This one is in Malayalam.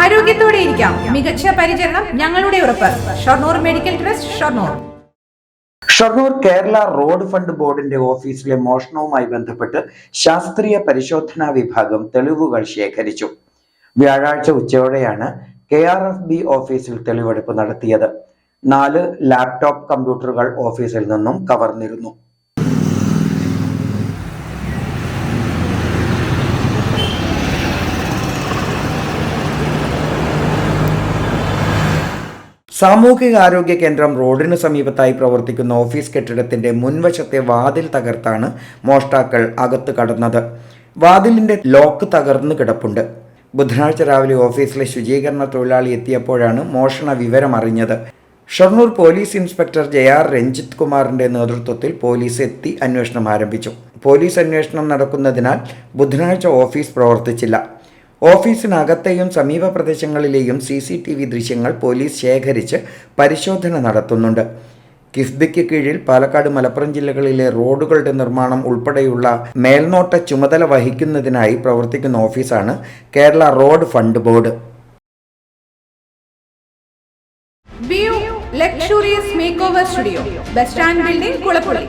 ധൈര്യത്തോടെ ഇരിക്കാം. മികച്ച പരിചരണം ഞങ്ങളുടെ ഉറപ്പ്. Shoranur medical trust Shoranur. Shoranur Kerala road fund ബോർഡിന്റെ ഓഫീസിലെ മോഷണവുമായി ബന്ധപ്പെട്ട് ശാസ്ത്രീയ പരിശോധനാ വിഭാഗം തെളിവുകൾ ശേഖരിച്ചു. വ്യാഴാഴ്ച ഉച്ചയോടെയാണ് കെ ആർ എഫ് ബി ഓഫീസിൽ തെളിവെടുപ്പ് നടത്തിയത്. നാല് ലാപ്ടോപ്പ് കമ്പ്യൂട്ടറുകൾ ഓഫീസിൽ നിന്നും കവർന്നിരുന്നു. സാമൂഹിക ആരോഗ്യ കേന്ദ്രം റോഡിന് സമീപത്തായി പ്രവർത്തിക്കുന്ന ഓഫീസ് കെട്ടിടത്തിന്റെ മുൻവശത്തെ വാതിൽ തകർത്താണ് മോഷ്ടാക്കൾ അകത്ത് കടന്നത്. വാതിലിന്റെ ലോക്ക് തകർന്നു കിടപ്പുണ്ട്. ബുധനാഴ്ച രാവിലെ ഓഫീസിലെ ശുചീകരണ തൊഴിലാളി എത്തിയപ്പോഴാണ് മോഷണ വിവരം അറിഞ്ഞത്. Shoranur police inspector J R Ranjith കുമാറിന്റെ നേതൃത്വത്തിൽ പോലീസ് എത്തി അന്വേഷണം ആരംഭിച്ചു. പോലീസ് അന്വേഷണം നടക്കുന്നതിനാൽ ബുധനാഴ്ച ഓഫീസ് പ്രവർത്തിച്ചില്ല. ഓഫീസിനകത്തെയും സമീപ പ്രദേശങ്ങളിലെയും സി സി ടി വി ദൃശ്യങ്ങൾ പോലീസ് ശേഖരിച്ച് പരിശോധന നടത്തുന്നുണ്ട്. കിഫ്ബിക്ക് കീഴിൽ പാലക്കാട് മലപ്പുറം ജില്ലകളിലെ റോഡുകളുടെ നിർമ്മാണം ഉൾപ്പെടെയുള്ള മേൽനോട്ട ചുമതല വഹിക്കുന്നതിനായി പ്രവർത്തിക്കുന്ന ഓഫീസാണ് Kerala road fund board. Luxurious make over studio bus stand building Kulappully